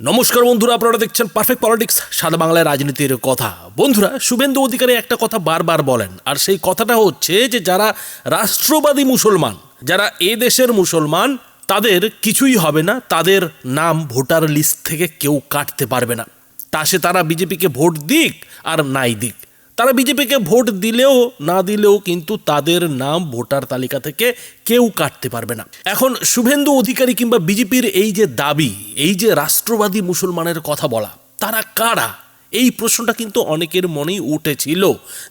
নমস্কার বন্ধুরা, আপনারা দেখছেন পারফেক্ট পলিটিক্স সাদা বাংলায় রাজনীতির কথা। বন্ধুরা, শুভেন্দু অধিকারী একটা কথা বারবার বলেন, আর সেই কথাটা হচ্ছে যে যারা রাষ্ট্রবাদী মুসলমান, যারা এ দেশের মুসলমান, তাদের কিছুই হবে না, তাদের নাম ভোটার লিস্ট থেকে কেউ কাটতে পারবে না। তা সে তারা বিজেপিকে ভোট দিক আর নাই দিক। তারা বিজেপিকে ভোট দিলেও না দিলেও কিন্তু তাদের নাম ভোটার তালিকা থেকে কেউ কাটতে পারবে না। এখন শুভেন্দু অধিকারী কিংবা বিজেপির এই যে দাবি, এই যে রাষ্ট্রবাদী মুসলমানের কথা বলা, তারা কারা? এই প্রশ্নটা কিন্তু অনেকের মনেই উঠেছিল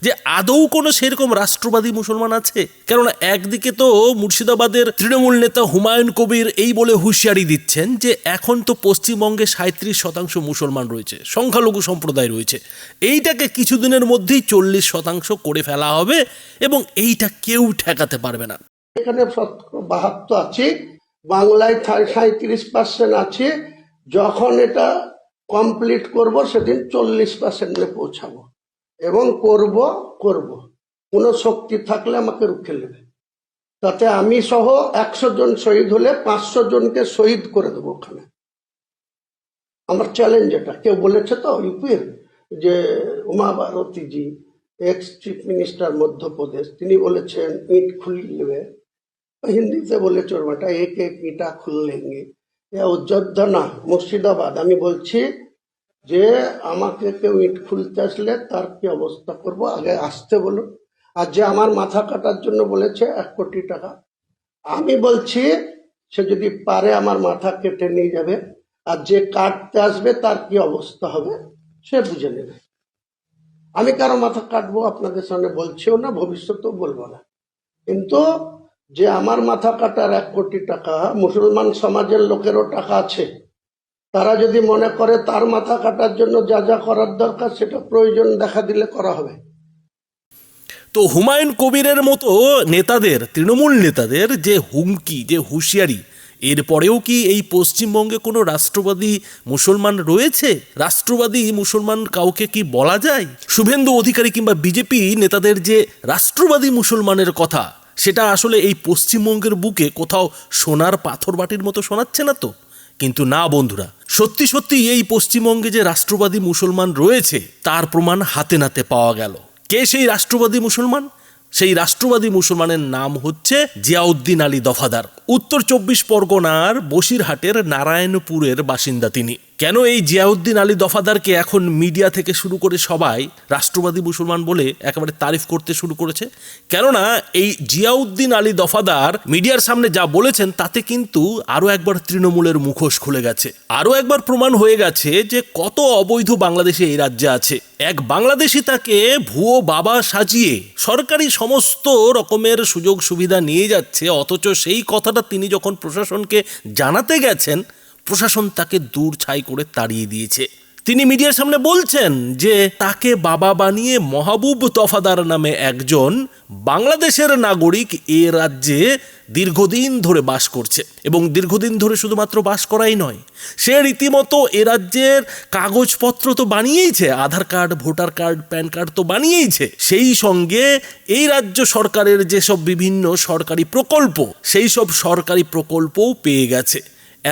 যে আদৌ কোনো সেরকম রাষ্ট্রবাদী মুসলমান আছে? কেননা একদিকে তো মুর্শিদাবাদের তৃণমূল নেতা হুমায়ুন কবির এই বলে হুঁশিয়ারি দিচ্ছেন যে এখন তো পশ্চিমবঙ্গে সাঁত্রিশ শতাংশ মুসলমান রয়েছে, সংখ্যালঘু সম্প্রদায় রয়েছে। এইটাকে কিছুদিনের মধ্যেই চল্লিশ শতাংশ করে ফেলা হবে এবং এইটা কেউ ঠেকাতে পারবে না। এখানে বাহাত্তর আছে, বাংলায় সাঁত্রিশ পার্সেন্ট আছে, যখন এটা কমপ্লিট করব, সেদিন চল্লিশ পার্সেন্টে পৌঁছাবো। এবং করব করব। কোনো শক্তি থাকলে আমাকে রুখে নেবে। তাতে আমি সহ একশো জন শহীদ হলে পাঁচশো জনকে শহীদ করে দেবো ওখানে। আমার চ্যালেঞ্জ এটা। কেউ বলেছে তো ইউপির যে Uma Bharatiji ex chief minister Madhya Pradesh, তিনি বলেছেন, ইট খুল নেবে হিন্দিতে বলেছে ওর বেটা এক এক ইটা খুল লেঙ্গে এ অযোধ্যা না মুর্শিদাবাদ। আমি বলছি যে আমাকে কেউ ইট খুলতে আসলে তার কি অবস্থা করব? আগে আসতে বলুন। আর যে আমার মাথা কাটার জন্য বলেছে এক কোটি টাকা। আমি বলছি সে যদি পারে আমার মাথা কেটে নিয়ে যাবে। আর যে কাটতে আসবে তার কি অবস্থা হবে সে বুঝে নেবে। আমি কারও মাথা কাটবো আপনাদের সামনে বলছিও না, ভবিষ্যতেও বলব না। কিন্তু যে আমার মাথা কাটার এক কোটি টাকা, মুসলমান সমাজের লোকেরও টাকা আছে। তারা যদি মনে করে তার মাথা কাটার জন্য যা যা করার দরকার সেটা প্রয়োজন দেখা দিলে করা হবে। তো হুমায়ুন কবিরের মতো নেতাদের, তৃণমূল নেতাদের যে হুমকি, যে হুঁশিয়ারি এরপরেও কি এই পশ্চিমবঙ্গে কোনো রাষ্ট্রবাদী মুসলমান রয়েছে? রাষ্ট্রবাদী মুসলমান কাউকে কি বলা যায়? শুভেন্দু অধিকারী কিংবা বিজেপি নেতাদের যে রাষ্ট্রবাদী মুসলমানের কথা সেটা আসলে এই পশ্চিমবঙ্গের বুকে কোথাও সোনার পাথর বাটির মতো শোনাচ্ছে না তো? কিন্তু না, বন্ধুরা, সত্যি সত্যি এই পশ্চিমবঙ্গে যে রাষ্ট্রবাদী মুসলমান রয়েছে, তার প্রমাণ হাতে নাতে পাওয়া গেল। কে সেই রাষ্ট্রবাদী মুসলমান? সেই রাষ্ট্রবাদী মুসলমানের নাম হচ্ছে জিয়াউদ্দিন আলী দফাদার। উত্তর চব্বিশ পরগনার বসিরহাটের নারায়ণপুরের বাসিন্দা তিনি। কেন এই জিয়াউদ্দিন আলী দফাদারকে এখন মিডিয়া থেকে শুরু করে সবাই, রাষ্ট্রবাদী মুসলমান বলে একেবারে তারিফ করতে শুরু করেছে? কেননা এই জিয়াউদ্দিন আলী দফাদার মিডিয়ার সামনে যা বলেছেন, তাতে কিন্তু আরও একবার তৃণমূলের মুখোশ খুলে গেছে। আরও একবার প্রমাণ হয়ে গেছে যে কত অবৈধ বাংলাদেশে এই রাজ্যে আছে। এক বাংলাদেশি তাকে ভুয়ো বাবা সাজিয়ে সরকারি সমস্ত রকমের সুযোগ সুবিধা নিয়ে যাচ্ছে, অথচ সেই কথাটা তিনি যখন প্রশাসনকে জানাতে গেছেন প্রশাসন তাকে দূর ছাই করে তাড়িয়ে দিয়েছে। তিনি মিডিয়ার সামনে বলছেন যে, তাকে বাবা বানিয়ে মহাবুব তফাদার নামে একজন বাংলাদেশের নাগরিক এ রাজ্যে দীর্ঘদিন ধরে বাস করছে। এবং দীর্ঘদিন ধরে শুধুমাত্র বাস করাই নয়, সে রীতিমতো এ রাজ্যের কাগজপত্র তো বানিয়েইছে, Aadhaar card, voter card, PAN card তো বানিয়েইছে। সেই সঙ্গে এই রাজ্য সরকারের যেসব বিভিন্ন সরকারি প্রকল্প, সেই সব সরকারি প্রকল্পও পেয়ে গেছে।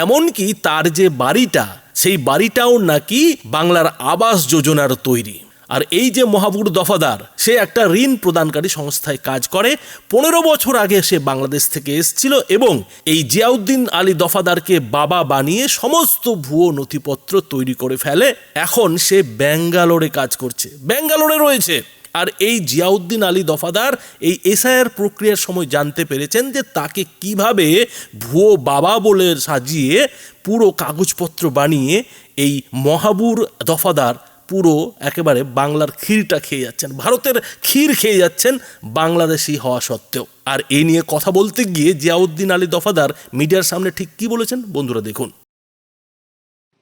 এমনকি তার যে বাড়িটা, সেই বাড়িটাও নাকি বাংলার আবাস যোজনার তৈরি। আর এই যে মহাবুর দফাদার, সে একটা ঋণ প্রদানকারী সংস্থায় কাজ করে। পনেরো বছর আগে সে বাংলাদেশ থেকে এসেছিল এবং এই জিয়াউদ্দিন আলী দফাদারকে বাবা বানিয়ে সমস্ত ভুয়ো নথিপত্র তৈরি করে ফেলে। এখন সে ব্যাঙ্গালোরে কাজ করছে। ব্যাঙ্গালোরে রয়েছে। আর এই জিয়াউদ্দিন আলী দফাদার এই এসআইআর প্রক্রিয়ার সময় জানতে পেরেছেন যে তাকে কীভাবে ভুয়ো বাবা বলে সাজিয়ে পুরো কাগজপত্র বানিয়ে এই মহাবুর দফাদার পুরো একেবারে বাংলার ক্ষীরটা খেয়ে যাচ্ছেন, ভারতের ক্ষীর খেয়ে যাচ্ছেন বাংলাদেশি হওয়া সত্ত্বেও। আর এই নিয়ে কথা বলতে গিয়ে জিয়াউদ্দিন আলী দফাদার মিডিয়ার সামনে ঠিক কি বলেছেন বন্ধুরা দেখুন।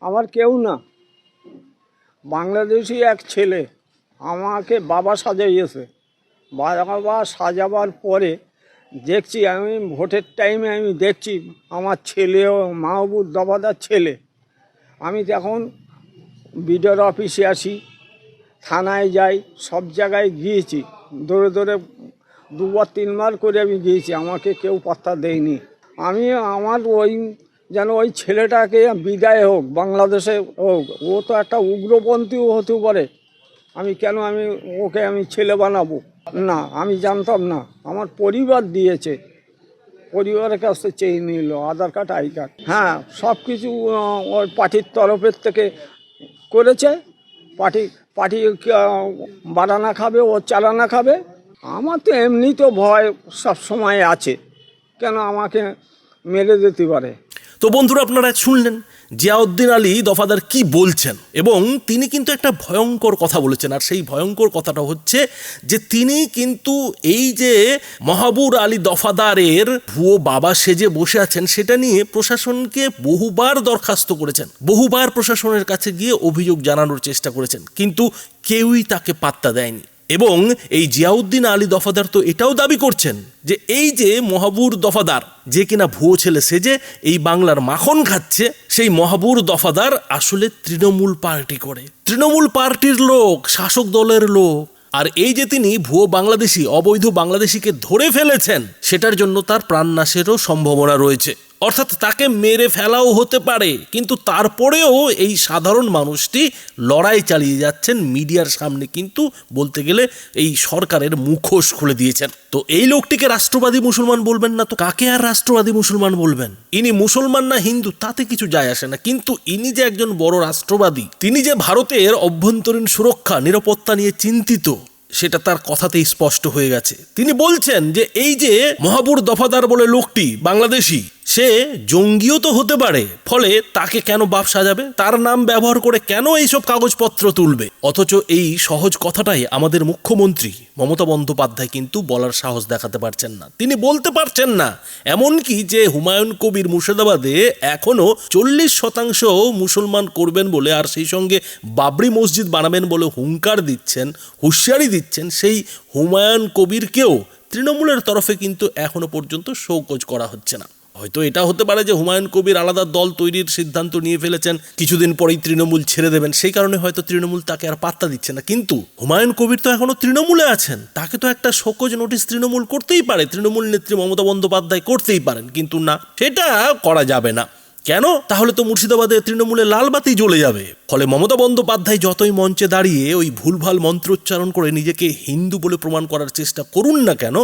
আমার কেউ না। বাংলাদেশি এক ছেলে আমাকে বাবা সাজাইয়েছে বাবা সাজাবার পরে দেখছি আমি, ভোটের টাইমে আমি দেখছি আমার ছেলেও মাহবুব দফাদার ছেলে। আমি তখন বিডিওর অফিসে আসি, থানায় যাই, সব জায়গায় গিয়েছি। দৌড়ে দৌড়ে দুবার, তিনবার করে আমি গিয়েছি, আমাকে কেউ পাত্তা দেয়নি। আমি আমার ওই, যেন ওই ছেলেটাকে বিদায় হোক, বাংলাদেশে হোক, ও তো একটা উগ্রপন্থীও হতে পারে। আমি কেন আমি ওকে আমি ছেলে বানাবো? না, আমি জানতাম না। আমার পরিবার দিয়েছে। পরিবারের কাছ থেকে চেয়ে নিল, আধার কার্ড, আই কার্ড। হ্যাঁ সব কিছু ওই পার্টির তরফের থেকে করেছে। পার্টি পার্টি বাড়ানা খাবে, ও চালানা খাবে। আমার তো এমনি তো ভয় সব সময় আছে। কেন আমাকে মেরে দিতে পারে? তো বন্ধুরা আপনারা শুনলেন জিয়াউদ্দিন আলী দফাদার কি বলছেন? এবং তিনি কিন্তু একটা ভয়ঙ্কর কথা বলেছেন। আর সেই ভয়ঙ্কর কথাটা হচ্ছে যে তিনি কিন্তু এই যে মহাবুর আলী দফাদারের ভুয়ো বাবা সেজে বসে আছেন, সেটা নিয়ে প্রশাসনকে বহুবার দরখাস্ত করেছেন। বহুবার প্রশাসনের কাছে গিয়ে অভিযোগ জানানোর চেষ্টা করেছেন। কিন্তু কেউই তাকে পাত্তা দেয়নি। এবং এই জিয়াউদ্দিন আলী দফাদার তো এটাও দাবি করছেন যে এই যে মহাবুর দফাদার, যে কিনা ভুয়ো ছেলে সেজে এই বাংলার মাখন খাচ্ছে, সেই মহাবুর দফাদার আসলে তৃণমূল পার্টি করে। তৃণমূল পার্টির লোক, শাসক দলের লোক, আর এই যে তিনি ভুয়ো বাংলাদেশি, অবৈধ বাংলাদেশিকে ধরে ফেলেছেন, সেটার জন্য তার প্রাণনাশেরও সম্ভাবনা রয়েছে। অর্থাৎ তাকে মেরে ফেলাও হতে পারে, কিন্তু তারপরেও এই সাধারণ মানুষটি লড়াই চালিয়ে যাচ্ছেন মিডিয়ার সামনে, কিন্তু বলতে গেলে এই সরকারের মুখোশ খুলে দিয়েছেন। তো এই লোকটিকে রাষ্ট্রবাদী মুসলমান বলবেন না, তো কাকে আর রাষ্ট্রবাদী মুসলমান বলবেন? ইনি মুসলমান না হিন্দু, তাতে কিছু যায় আসে না, কিন্তু ইনি যে একজন বড় রাষ্ট্রবাদী, তিনি যে ভারতের অভ্যন্তরীণ সুরক্ষা, নিরাপত্তা নিয়ে চিন্তিত, সেটা তার কথাতেই স্পষ্ট হয়ে গেছে। তিনি বলছেন যে এই যে মহাবুর দফাদার বলে লোকটি, বাংলাদেশি সে জঙ্গিও তো হতে পারে, ফলে তাকে কেন বাপ সাজাবে? তার নাম ব্যবহার করে কেন এইসব কাগজপত্র তুলবে? অথচ এই সহজ কথাটাই আমাদের মুখ্যমন্ত্রী মমতা বন্দ্যোপাধ্যায় কিন্তু বলার সাহস দেখাতে পারছেন না। তিনি বলতে পারছেন না, এমনকি যে হুমায়ুন কবির মুর্শিদাবাদে এখনও চল্লিশ শতাংশ মুসলমান করবেন বলে আর সেই সঙ্গে বাবরি মসজিদ বানাবেন বলে হুঙ্কার দিচ্ছেন, হুঁশিয়ারি দিচ্ছেন, সেই হুমায়ুন কবিরকেও তৃণমূলের তরফে কিন্তু এখনও পর্যন্ত শৌকজ করা হচ্ছে না। হয়তো এটা হতে পারে যে হুমায়ুন কবির আলাদা দল তৈরির সিদ্ধান্ত নিয়ে ফেলেছেন, কিছুদিন পরেই তৃণমূল ছেড়ে দেবেন। সেই কারণে হয়তো তৃণমূল তাকে আর পাত্তা দিচ্ছে না। কিন্তু হুমায়ুন কবির তো এখনও তৃণমূলে আছেন। তাকে তো একটা শোকজ নোটিশ তৃণমূল করতেই পারে। তৃণমূল নেত্রী মমতা বন্দ্যোপাধ্যায় করতেই পারেন। কিন্তু না, সেটা করা যাবে না। কেন? তাহলে তো মুর্শিদাবাদে তৃণমূলে লাল বাতি জ্বলে যাবে। ফলে মমতা বন্দ্যোপাধ্যায় যতই মঞ্চে দাঁড়িয়ে ওই ভুলভাল মন্ত্রোচ্চারণ করে নিজেকে হিন্দু বলে প্রমাণ করার চেষ্টা করুন না কেন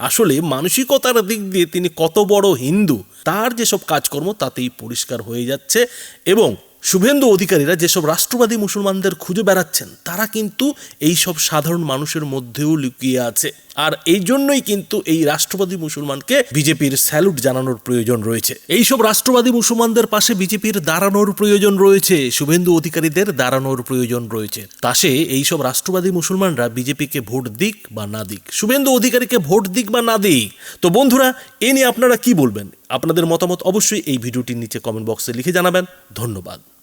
আসলে মানসিকতার দিক দিয়ে তিনি কত বড় হিন্দু, তার যেসব কাজকর্ম তাতেই পরিষ্কার হয়ে যাচ্ছে এবং শুভেন্দু অধিকারীরা যেসব রাষ্ট্রবাদী মুসলমানদের খুঁজে বেড়াচ্ছেন, তারা কিন্তু এই সব সাধারণ মানুষের মধ্যেও লুকিয়ে আছে। আর এই জন্যই কিন্তু এই রাষ্ট্রবাদী মুসলমানকে বিজেপির স্যালুট জানানোর প্রয়োজন রয়েছে। এই সব রাষ্ট্রবাদী মুসলমানদের পাশে বিজেপির দাঁড়ানোর প্রয়োজন রয়েছে, শুভেন্দু অধিকারীদের দাঁড়ানোর প্রয়োজন রয়েছে। তাসে এই সব রাষ্ট্রবাদী মুসলমানরা বিজেপিকে ভোট দিক বা না দিক? শুভেন্দু অধিকারীকে ভোট দিক বা না দিক? তো বন্ধুরা, এ নিয়ে আপনারা কি বলবেন? আপনাদের মতামত অবশ্যই এই ভিডিওটির নিচে কমেন্ট বক্সে লিখে জানাবেন। ধন্যবাদ।